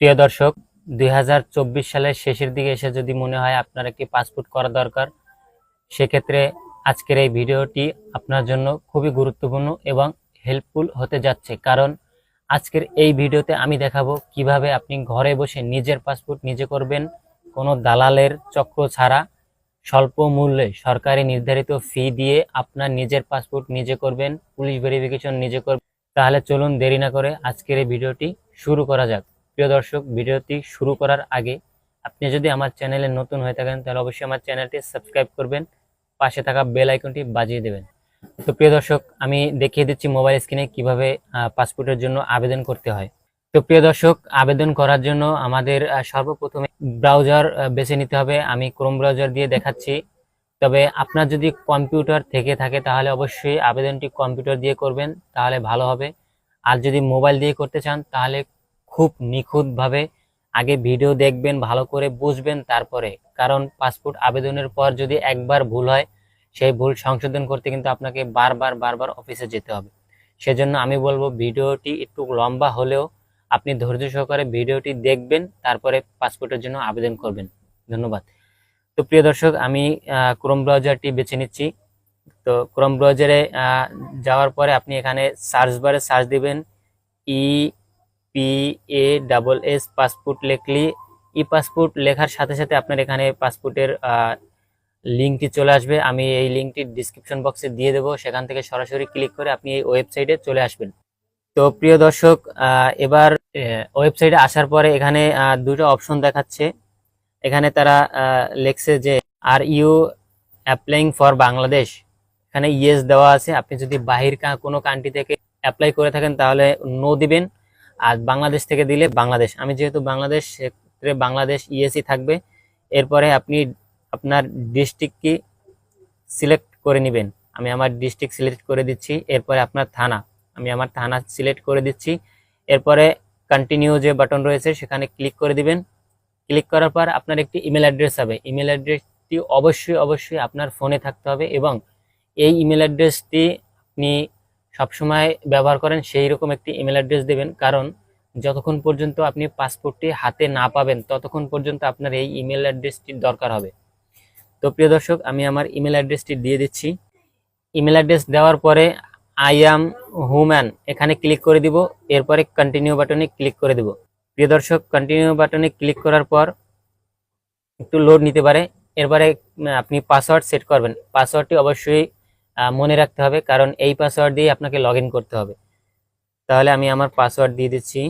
প্রিয় দর্শক, দুই হাজার চব্বিশ সালের শেষের দিকে এসে যদি মনে হয় আপনার একটি পাসপোর্ট করা দরকার, সেক্ষেত্রে আজকের এই ভিডিওটি আপনার জন্য খুবই গুরুত্বপূর্ণ এবং হেল্পফুল হতে যাচ্ছে। কারণ আজকের এই ভিডিওতে আমি দেখাবো কীভাবে আপনি ঘরে বসে নিজের পাসপোর্ট নিজে করবেন। কোনো দালালের চক্র ছাড়া স্বল্প মূল্যে সরকারি নির্ধারিত ফি দিয়ে আপনার নিজের পাসপোর্ট নিজে করবেন, পুলিশ ভেরিফিকেশন নিজে করবেন। তাহলে চলুন দেরি না করে আজকের এই ভিডিওটি শুরু করা যাক। প্রিয় দর্শক, ভিডিওটি শুরু করার আগে আপনি যদি আমার চ্যানেলে নতুন হয়ে থাকেন, তাহলে অবশ্যই আমার চ্যানেলটি সাবস্ক্রাইব করবেন, পাশে থাকা বেল আইকনটি বাজিয়ে দেবেন। তো প্রিয় দর্শক, আমি দেখিয়ে দিচ্ছি মোবাইল স্ক্রিনে কীভাবে পাসপোর্টের জন্য আবেদন করতে হয়। তো প্রিয় দর্শক, আবেদন করার জন্য আমাদের সর্বপ্রথমে ব্রাউজার বেছে নিতে হবে। আমি ক্রোম ব্রাউজার দিয়ে দেখাচ্ছি। তবে আপনার যদি কম্পিউটার থেকে থাকে, তাহলে অবশ্যই আবেদনটি কম্পিউটার দিয়ে করবেন, তাহলে ভালো হবে। আর যদি মোবাইল দিয়ে করতে চান, তাহলে খুব নিখুঁতভাবে আগে ভিডিও দেখবেন, ভালো করে বুঝবেন তারপরে। কারণ পাসপোর্ট আবেদনের পর যদি একবার ভুল হয়, সেই ভুল সংশোধন করতে কিন্তু আপনাকে বারবার বারবার অফিসে যেতে হবে। সেজন্য আমি বলব ভিডিওটি একটু লম্বা হলেও আপনি ধৈর্য সহকারে ভিডিওটি দেখবেন, তারপরে পাসপোর্টের জন্য আবেদন করবেন। ধন্যবাদ। তো প্রিয় দর্শক, আমি ক্রোম ব্রাউজারটি বেছে নিচ্ছি। তো ক্রোম ব্রাউজারে যাওয়ার পরে আপনি এখানে সার্চ বারে সার্চ দিবেন E P A double S passport লেখলি E passport লেখার সাথে সাথে আপনার এখানে পাসপোর্টের লিঙ্কটি চলে আসবে। আমি এই লিঙ্কটি ডিসক্রিপশন বক্সে দিয়ে দেবো। সেখান থেকে সরাসরি ক্লিক করে আপনি এই ওয়েবসাইটে চলে আসবেন। তো প্রিয় দর্শক এবার ওয়েবসাইটে আসার পরে এখানে দুটো অপশন দেখাচ্ছে। এখানে তারা লেখছে যে are you applying for Bangladesh এখানে ইয়েস দেওয়া আছে। আপনি যদি বাহির কোনো কান্ট্রি থেকে অ্যাপ্লাই করে থাকেন তাহলে নো দিবেন। আর বাংলাদেশ থেকে দিলে বাংলাদেশ। আমি যেহেতু বাংলাদেশ, সেক্ষেত্রে বাংলাদেশ ইএসই থাকবে। এরপরে আপনি আপনার ডিস্ট্রিক্ট কি সিলেক্ট করে নেবেন। আমি আমার ডিস্ট্রিক্ট সিলেক্ট করে দিচ্ছি। এরপরে আপনার থানা। আমি আমার থানা সিলেক্ট করে দিচ্ছি। এরপরে কন্টিনিউ যে বাটন রয়েছে, সেখানে ক্লিক করে দিবেন। ক্লিক করার পর আপনার একটি ইমেল অ্যাড্রেস হবে। ইমেল অ্যাড্রেসটি অবশ্যই অবশ্যই আপনার ফোনে থাকতে হবে এবং এই ইমেল অ্যাড্রেসটি আপনি সবসময় ব্যবহার করেন সেই রকম একটি ইমেল অ্যাড্রেস দেবেন। কারণ যতক্ষণ পর্যন্ত আপনি পাসপোর্টটি হাতে না পাবেন, ততক্ষণ পর্যন্ত আপনার এই ইমেল অ্যাড্রেসটির দরকার হবে। তো প্রিয় দর্শক, আমি আমার ইমেল অ্যাড্রেসটি দিয়ে দিচ্ছি। ইমেল অ্যাড্রেস দেওয়ার পরে আই অ্যাম হুম্যান এখানে ক্লিক করে দিব। এরপরে কন্টিনিউ বাটনে ক্লিক করে দিব। প্রিয় দর্শক কন্টিনিউ বাটনে ক্লিক করার পর একটু লোড নিতে পারে। এরপরে আপনি পাসওয়ার্ড সেট করবেন। পাসওয়ার্ডটি অবশ্যই মনে রাখতে হবে, কারণ এই পাসওয়ার্ড দিয়ে আপনাকে লগ করতে হবে। তাহলে আমি আমার পাসওয়ার্ড দিয়ে দিচ্ছি।